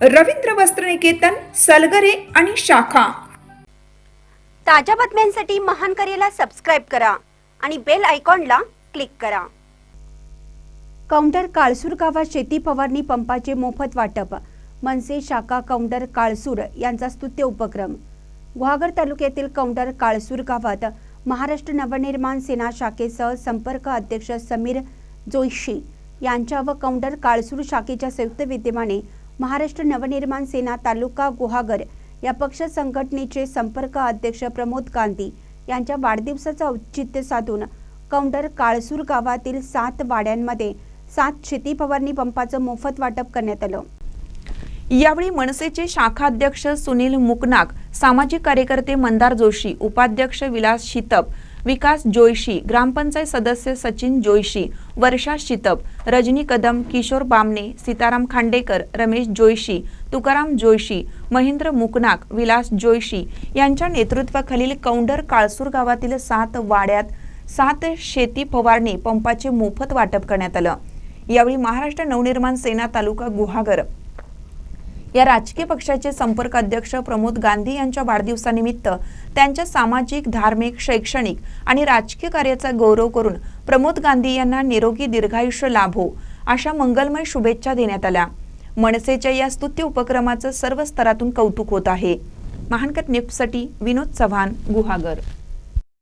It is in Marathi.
रवींद्र वस्त्रनिकेतन सलगरे आणि शाखा. ताज्या बातम्यांसाठी महान करेला सबस्क्राईब करा आणि बेल आयकॉनला क्लिक करा. काउंटर काळसूर गावात शेती फवारणी पंपाचे मोफत वाटप. मनसे शाखा काउंटर काळसूर यांचा स्तुत्य उपक्रम. गुहागर तालुक्यातील काउंटर काळसूर गावात महाराष्ट्र नवनिर्माण सेना शाखेसह संपर्क अध्यक्ष समीर जोशी यांच्या व काउंटर काळसूर शाखेच्या संयुक्त विद्यमाने महाराष्ट्र नवनिर्माण सेना तालुका गुहागर या पक्ष संघटनेचे संपर्क अध्यक्ष प्रमोद गांधी यांच्या वाढदिवसाचं औचित्य साधून कौंडर काळसूर गावातील सात वाड्यांमध्ये सात शेती फवारणी पंपाचं मोफत वाटप करण्यात आलं. यावेळी मनसेचे शाखा अध्यक्ष सुनील मुकनाक सामाजिक कार्यकर्ते मंदार जोशी उपाध्यक्ष विलास शितप विकास जोशी ग्रामपंचायत सदस्य सचिन जोशी वर्षा शितप रजनी कदम किशोर बामणे सीताराम खांडेकर रमेश जोशी तुकाराम जोशी महेंद्र मुकनाक विलास जोशी यांच्या नेतृत्वाखालील कौंडर काळसूर गावातील सात वाड्यात सात शेती फवारणी पंपाचे मोफत वाटप करण्यात आलं. यावेळी महाराष्ट्र नवनिर्माण सेना तालुका गुहागर या राजकीय पक्षाचे संपर्क अध्यक्ष प्रमोद गांधी यांच्या वाढदिवसानिमित्त त्यांच्या सामाजिक धार्मिक शैक्षणिक आणि राजकीय कार्याचा गौरव करून प्रमोद गांधी यांना निरोगी दीर्घायुष्य लाभो अशा मंगलमय शुभेच्छा देण्यात आल्या. मनसेच्या या स्तुत्य उपक्रमाचं सर्व स्तरातून कौतुक होत आहे. महानकट निफ्टसाठी विनोद चव्हाण गुहागर.